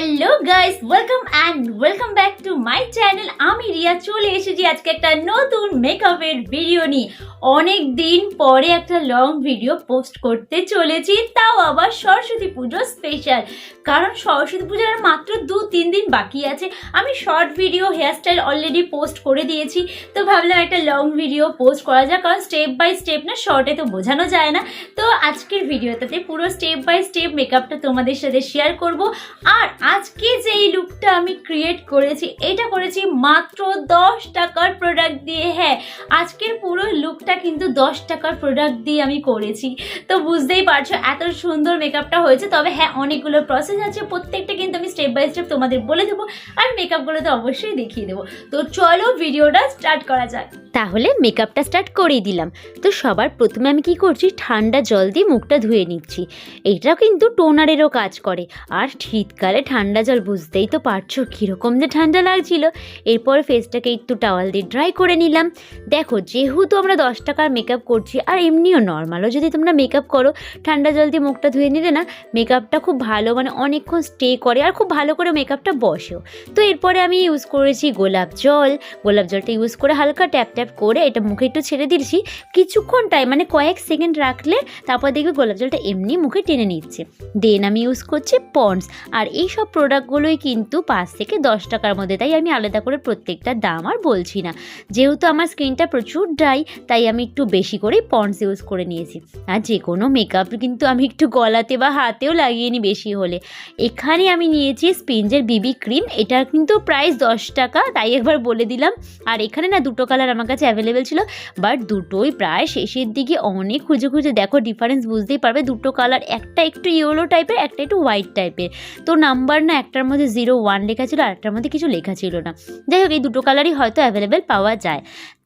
Hello guys welcome and welcome back to my channel আমি রিয়া চলে এসেছি আজকে একটা নতুন মেকআপের ভিডিও নিয়ে। অনেক দিন পরে একটা লং ভিডিও পোস্ট করতে চলেছি, তাও আবার সরস্বতী পুজো স্পেশাল কারণ সরস্বতী পুজোর মাত্র দু তিন দিন বাকি আছে। আমি short video hairstyle already post করে দিয়েছি। তো ভাবলাম একটা লং ভিডিও পোস্ট করা যাক, কারণ স্টেপ বাই স্টেপ না শর্টে তো বোঝানো যায় না। তো আজকের ভিডিওটাতে পুরো স্টেপ বাই স্টেপ মেকআপটা তোমাদের সাথে শেয়ার করব। আর আজকে যে এই লুকটা আমি ক্রিয়েট করেছি, এটা করেছি মাত্র দশ টাকার প্রোডাক্ট দিয়ে। হ্যাঁ আজকের পুরো লুকটা কিন্তু দশ টাকার প্রোডাক্ট দিয়ে আমি করেছি। তো বুঝতেই পারছ, এত সুন্দর মেকআপটা হয়েছে। তবে হ্যাঁ অনেকগুলো প্রসেস আছে, প্রত্যেকটা কিন্তু আমি স্টেপ বাই স্টেপ তোমাদের বলে দেবো। আর মেকআপগুলো তো অবশ্যই দেখিয়ে দেবো। তো চলো ভিডিওটা স্টার্ট করা যাক। তাহলে মেকআপটা স্টার্ট করেই দিলাম। তো সবার প্রথমে আমি কি করছি? ঠান্ডা জল দিয়ে মুখটা ধুয়ে নিচ্ছি। এইটাও কিন্তু টোনারেরও কাজ করে। আর শীতকালে ঠান্ডা জল বুঝতেই তো পারছ কীরকম যে ঠান্ডা লাগছিল। এরপর ফেসটাকে একটু টাওয়াল দিয়ে ড্রাই করে নিলাম। দেখো, যেহেতু আমরা দশ টাকার মেকআপ করছি, আর এমনিও নর্মালও যদি তোমরা মেকআপ করো, ঠান্ডা জল দিয়ে মুখটা ধুয়ে নিলে না মেকআপটা খুব ভালো মানে অনেকক্ষণ স্টে করে আর খুব ভালো করে মেকআপটা বসেও। তো এরপরে আমি ইউজ করেছি গোলাপ জল। গোলাপ জলটা ইউজ করে হালকা ট্যাপ ট্যাপ করে এটা মুখে একটু ছেড়ে দিয়েছি। কিছুক্ষণ টাইম মানে কয়েক সেকেন্ড রাখলে তারপর দেখবে গোলাপ জলটা এমনি মুখে টেনে নিচ্ছে। দেন আমি ইউজ করছি পন্ডস আর এই সব প্রোডাক্টগুলোই কিন্তু পাঁচ থেকে দশ টাকার মধ্যে, তাই আমি আলাদা করে প্রত্যেকটার দাম আর বলছি না। যেহেতু আমার স্কিনটা প্রচুর ড্রাই তাই আমি একটু বেশি করেই পন্ডস ইউজ করে নিয়েছি। আর যে কোনো মেকআপ কিন্তু আমি একটু গলাতে বা হাতেও লাগিয়ে নিই বেশি হলে। এখানে আমি নিয়েছি স্পিঞ্জের বিবি ক্রিম এটার কিন্তু প্রাইস দশ টাকা, তাই একবার বলে দিলাম। আর এখানে না দুটো কালার আমার কাছে অ্যাভেলেবেল ছিল বাট দুটোই প্রায় শেষের দিকে অনেক খুঁজে খুঁজে, দেখো ডিফারেন্স বুঝতেই পারবে, দুটো কালার একটা একটু ইয়েলো টাইপের একটা একটু হোয়াইট টাইপের তো নাম্বার না একটার মধ্যে জিরো ওয়ান লেখা ছিল, আর একটার মধ্যে কিছু লেখা ছিল না। যাই হোক, এই দুটো কালারই হয়তো অ্যাভেলেবেল পাওয়া যায়।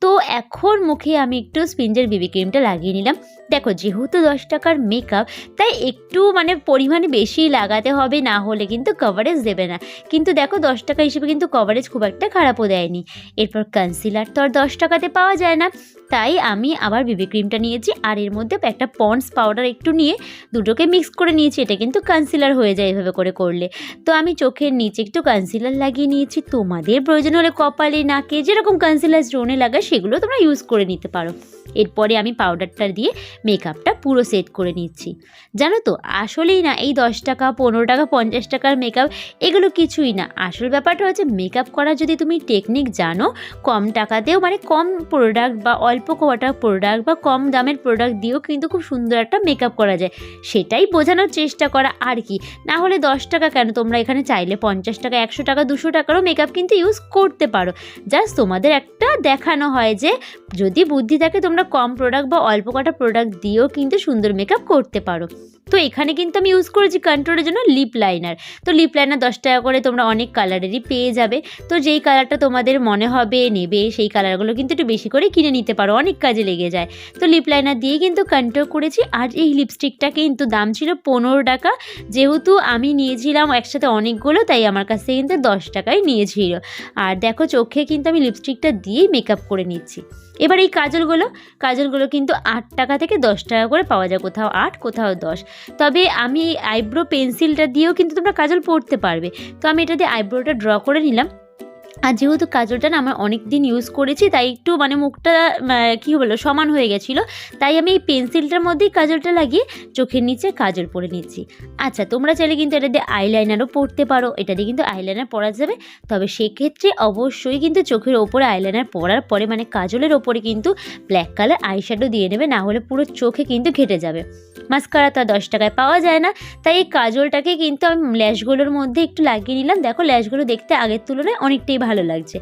তো এখন মুখে আমি একটু স্পিঞ্জের বিবি ক্রিমটা লাগিয়ে নিলাম। দেখো, যেহেতু দশ টাকার মেকআপ তাই একটু মানে পরিমাণে বেশি লাগাতে হবে, না হলে কিন্তু কভারেজ দেবে না। কিন্তু দেখো, দশ টাকা হিসেবে কিন্তু কভারেজ খুব একটা খারাপও দেয়নি। এরপর কনসিলার তো আর দশ টাকাতে পাওয়া যায় না। তাই আমি আবার বিবি ক্রিমটা নিয়েছি, আর এর মধ্যে একটা পন্ডস পাউডার একটু নিয়ে দুটোকে মিক্স করে নিয়েছি। এটা কিন্তু কনসিলার হয়ে যায় এভাবে করে করলে। তো আমি চোখের নিচে একটু কনসিলার লাগিয়ে নিয়েছি। তোমাদের প্রয়োজন হলে কপালে, নাকে যেরকম কনসিলার জোনে লাগায় সেগুলো তোমরা ইউজ করে নিতে পারো। এরপরে আমি পাউডারটা দিয়ে মেকআপটা পুরো সেট করে নিচ্ছি। জানো তো, আসলেই না, এই দশ টাকা, পনেরো টাকা, পঞ্চাশ টাকার মেকআপ এগুলো কিছুই না। আসল ব্যাপারটা হচ্ছে মেকআপ করার যদি তুমি টেকনিক জানো, কম টাকাতেও মানে কম প্রোডাক্ট বা অল্প কটা প্রোডাক্ট বা কম দামের প্রোডাক্ট দিয়েও কিন্তু খুব সুন্দর একটা মেকআপ করা যায়। সেটাই বোঝানোর চেষ্টা করা আর কি। না হলে দশ টাকা কেন? তোমরা এখানে চাইলে পঞ্চাশ টাকা, একশো টাকা, দুশো টাকারও মেকআপ কিন্তু ইউজ করতে পারো। জাস্ট তোমাদের একটা দেখানো হয়। যে যদি বুদ্ধি থাকে তোমরা কম প্রোডাক্ট বা অল্প কটা প্রোডাক্ট দিয়েও কিন্তু সুন্দর মেকআপ করতে পারো। তো এখানে কিন্তু আমি ইউজ করেছি কন্ট্রোলের জন্য লিপ লাইনার তো লিপ লাইনার দশ টাকা করে তোমরা অনেক কালারেরই পেয়ে যাবে। তো যেই কালারটা তোমাদের মনে হবে, নেবে, সেই কালারগুলো কিন্তু একটু বেশি করে কিনে নিতে পারো, অনেক কাজে লেগে যায়। তো লিপ লাইনার দিয়ে কিন্তু কন্ট্রোল করেছি। আর এই লিপস্টিকটা কিন্তু দাম ছিল পনেরো টাকা। যেহেতু আমি নিয়েছিলাম একসাথে অনেকগুলো, তাই আমার কাছ থেকে কিন্তু দশ টাকায় নিয়েছিল। আর দেখো চোখে কিন্তু আমি লিপস্টিকটা দিয়েই মেকআপ করে নিচ্ছি। এবার এই কাজলগুলো কাজলগুলো কিন্তু আট টাকা থেকে দশ টাকা করে পাওয়া যায়, কোথাও আট, কোথাও দশ। তবে আমি আইব্রো পেন্সিলটা দিয়েও কিন্তু তোমরা কাজল পড়তে পারবে। তো আমি এটা দিয়ে আইব্রোটা ড্র করে নিলাম। আর যেহেতু কাজলটা না আমার অনেক দিন ইউজ করেছি, তাই একটু মানে মুখটা কী বলো সমান হয়ে গেছিল। তাই আমি এই পেন্সিলটার মধ্যেই কাজলটা লাগিয়ে চোখের নিচে কাজল পরে নিচ্ছি। আচ্ছা তোমরা চাইলে কিন্তু এটা দিয়ে আইলাইনারও পরতে পারো। এটা দিয়ে কিন্তু আইলাইনার পরা যাবে। তবে সেক্ষেত্রে অবশ্যই কিন্তু চোখের ওপরে আইলাইনার পরার পরে মানে কাজলের ওপরে কিন্তু ব্ল্যাক কালার আইশ্যাডো দিয়ে নেবে, না হলে পুরো চোখে কিন্তু ঘেটে যাবে। মাস্কারা তো দশ টাকায় পাওয়া যায় না। তাই এই কাজলটাকে কিন্তু আমি ল্যাশগুলোর মধ্যে একটু লাগিয়ে নিলাম। দেখো, ল্যাশগুলো দেখতে আগের তুলনায় অনেকটাই ভালো লাগছে।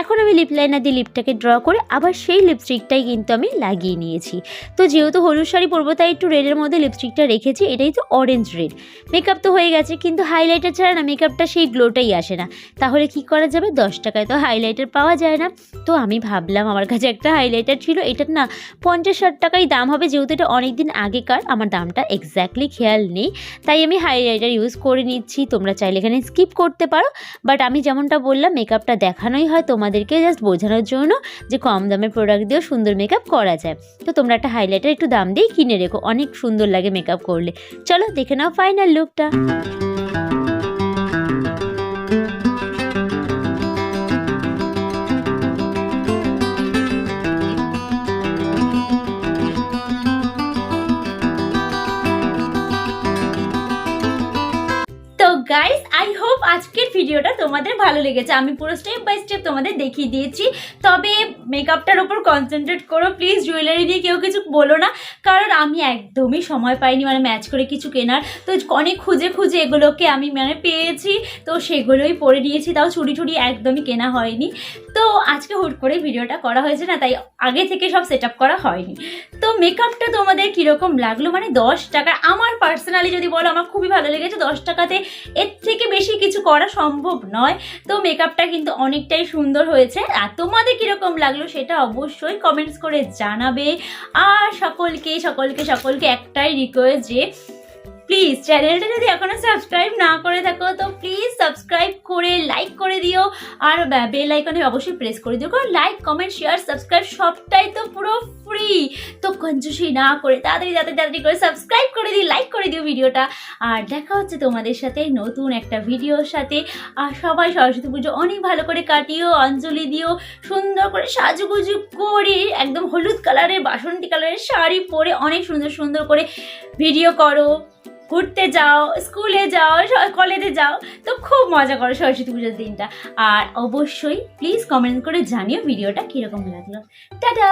এখন আমি লিপ লাইনার দিয়ে লিপটাকে ড্র করে আবার সেই লিপস্টিকটাই কিন্তু আমি লাগিয়ে নিয়েছি। তো যেহেতু হলুদ শাড়ি পরবো, তাই একটু রেডের মধ্যে লিপস্টিকটা রেখেছি, এটাই তো অরেঞ্জ রেড মেকআপ তো হয়ে গেছে, কিন্তু হাইলাইটার ছাড়া না মেকআপটা সেই গ্লোটাই আসে না। তাহলে কি করা যাবে? দশ টাকায় তো হাইলাইটার পাওয়া যায় না। তো আমি ভাবলাম, আমার কাছে একটা হাইলাইটার ছিল, এটার না পঞ্চাশ ষাট টাকাই দাম হবে, যেহেতু এটা অনেক দিন আগেকার, আমার দামটা এক্স্যাক্টলি খেয়াল নেই। তাই আমি হাইলাইটার ইউজ করে নিচ্ছি, তোমরা চাইলে এখানে স্কিপ করতে পারো। বাট আমি যেমনটা বললাম মেকআপটা দেখানোই হয় তোমাদেরকে জাস্ট বোঝানোর জন্য যে কম দামের প্রোডাক্ট দিয়েও সুন্দর মেকআপ করা যায়। তো তোমরা একটা হাইলাইটার একটু দাম দিয়ে কিনে রেখো, অনেক সুন্দর লাগে মেকআপ করলে। চলো দেখে নাও ফাইনাল লুকটা গাইস আই হোপ আজকে ভিডিওটা তোমাদের ভালো লেগেছে। আমি পুরো স্টেপ বাই স্টেপ তোমাদের দেখিয়ে দিয়েছি। তবে মেকআপটার ওপর কনসেন্ট্রেট করো। প্লিজ জুয়েলারি দিয়ে কেউ কিছু বলো না। কারণ আমি একদমই সময় পাইনি মানে ম্যাচ করে কিছু কেনার। তো অনেক খুঁজে খুঁজে এগুলোকে আমি মানে পেয়েছি। তো সেগুলোই পরে নিয়েছি। তাও চুড়ি টুড়ি একদমই কেনা হয়নি। তো আজকে হুট করে ভিডিওটা করা হয়েছে না, তাই আগে থেকে সব সেট করা হয়নি। তো মেকআপটা তোমাদের কীরকম লাগল? মানে দশ টাকা। আমার পার্সোনালি যদি বলো, আমার খুবই ভালো লেগেছে। দশ টাকাতে এর থেকে বেশি কিছু করা সম্ভব নয়। তো মেকআপটা কিন্তু অনেকটাই সুন্দর হয়েছে। আর তোমাদের কীরকম লাগল সেটা অবশ্যই কমেন্টস করে জানাবে। আর সকলকে সকলকে সকলকে একটাই রিকোয়েস্ট যে প্লিজ চ্যানেলটা যদি এখনও সাবস্ক্রাইব না করে থাকো, তো প্লিজ সাবস্ক্রাইব করে লাইক করে দিও। আর বেল আইকনে অবশ্যই প্রেস করে দিও। কারণ লাইক কমেন্ট শেয়ার সাবস্ক্রাইব সবটাই তো পুরো ফ্রি তো কঞ্জুসি না করে তাড়াতাড়ি তাড়াতাড়ি তাড়াতাড়ি করে সাবস্ক্রাইব করে দিই লাইক করে দিও ভিডিওটা আর দেখা হচ্ছে তোমাদের সাথে নতুন একটা ভিডিওর সাথে। আর সবাই সরস্বতী পুজো অনেক ভালো করে কাটিও, অঞ্জলি দিও, সুন্দর করে সাজুগুজু করে, একদম হলুদ কালারের বাসন্তী কালারের শাড়ি পরে অনেক সুন্দর সুন্দর করে ভিডিও করো। ঘুরতে যাও স্কুলে যাও কলেজে যাও, তো খুব মজা করো সরস্বতী পুজোর দিনটা। আর অবশ্যই প্লিজ কমেন্ট করে জানিও ভিডিওটা কীরকম লাগল। টাটা!